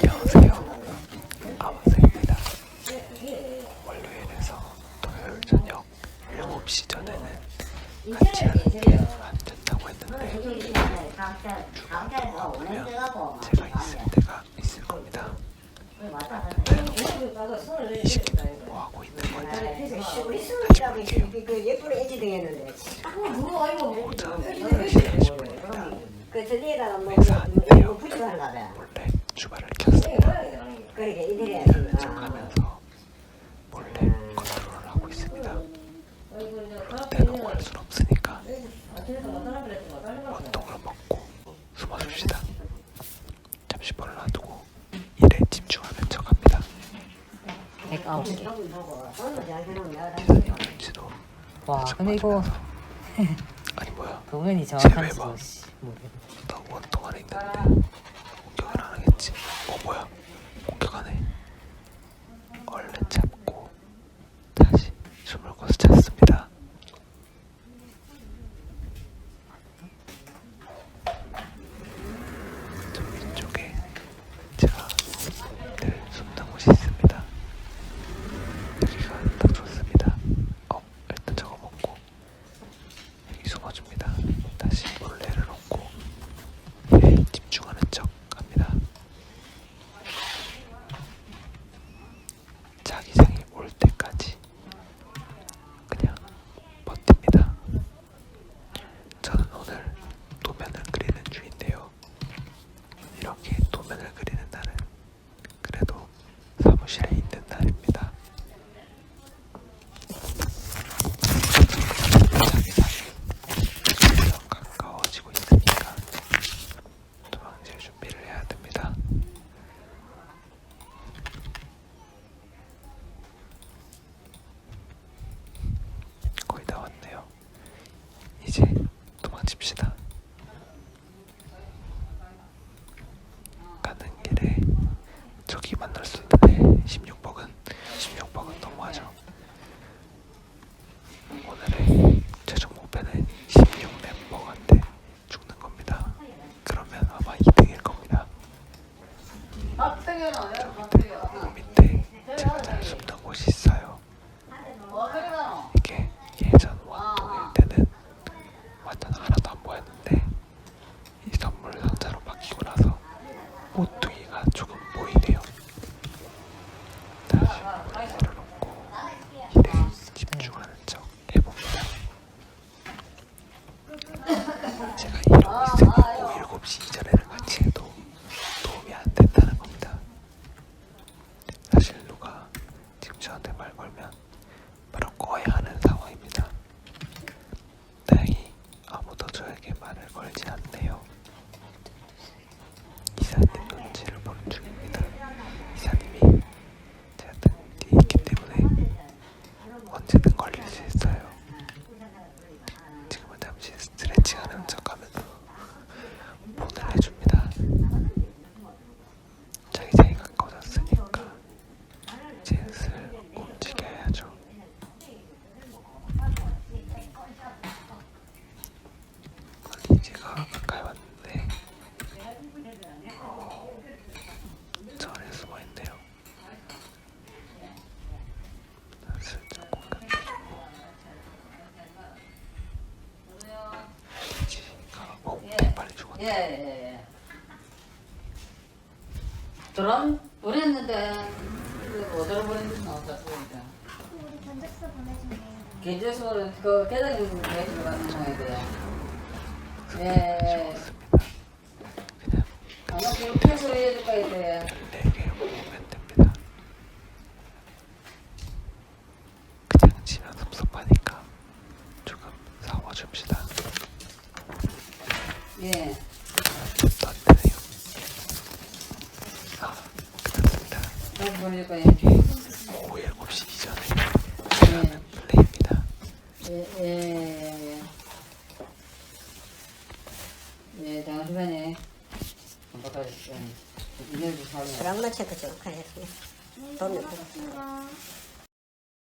안녕하세요. 아마생입니다. 월요일에서 토요일 저녁 7시 전에는 같이 하는 게안 된다고 했는데 제가 있을 때가 있을 겁니다. 이 시기는 뭐 하고 있는 건지 그 예쁜 애지 되겠는데. 오전 10시 30분입니다. 그 저기에다가 뭐 회사 몰래 주말을 켰습니다. 이들이 척하면서 몰래 컨트롤을 하고 있습니다. 그때는 올순 없으니까 원통을 먹고 숨어 줍시다. 잠시 몰라두고 일에 집중하는 척합니다. 109개. 기사님 눈치도 와, 근데 이거 아니 뭐야 동현이 모르겠네. 나 원통 안에 있는데 공격을 안 하겠지? 어 뭐야 공격하네. 얼른 잡고 다시 숨을 고서 잤습니다. 저 위쪽에 제가 늘 숨는 곳이 있습니다. 여기가 딱 좋습니다. 어, 일단 저거 먹고 여기 숨어줍니다. 다시 몰래를 놓고 일에 집중하는 척 합니다. 자기장이 올 때까지 그냥 버팁니다. 저는 오늘 도면을 그리는 중인데요. 이렇게 도면을 그리는 날은 그래도 사무실에 있는 날입니다. 자기장이 점점 가까워지고 있으니까 도망칠 준비를 해야 됩니다. 거의 다 왔네요. 이제 도망칩시다. 가는 길에 저기 만날 수 있는데 16번은 16번은 너무하죠. 오늘의 최종 목표는 16멤버한테 죽는 겁니다. 그러면 아마 2등일 겁니다. 그 밑에 제가 잘 숨는 곳이 있어요. 이게 예전 원통일 때는 완전 하나도 안 보였는데 이 선물 상자로 바뀌고 나서 모퉁이가 조금 보이네요. 다시 물을 내려놓고 일에 집중하는 척 해봅니다. 제가 이러고 있으니 5, 7시 이전에는 같이 해도 도움이 안 된다는 겁니다. 사실 누가 지금 저한테 말 걸면 바로 꺼야 하는 상황입니다. 다행히 아무도 저에게 말을 걸지 않네요. 이사님 눈치를 보는 중입니다. 예, 예, 예. 드럼 보냈는데 그 어디로 보냈는지 나왔다 보니까 개조소를 그 계단 좀 해주고 가는 모양이에요. 예. 죽었습니다. 그냥 아마 그 패스로 해줄까 이제 14개 모으면 됩니다. 그냥 치면 섭섭하니까 조금 사와줍시다. 예. 아, 끝났습니다. 예. 오후 7시 이전에 하는 플레이입니다. 예, 예, 예, 예. 예, 잠시만요. 깜빡하셨어요. 이제 좀 사면. 드라마 체크 좀 하겠습니다. 돈 내고.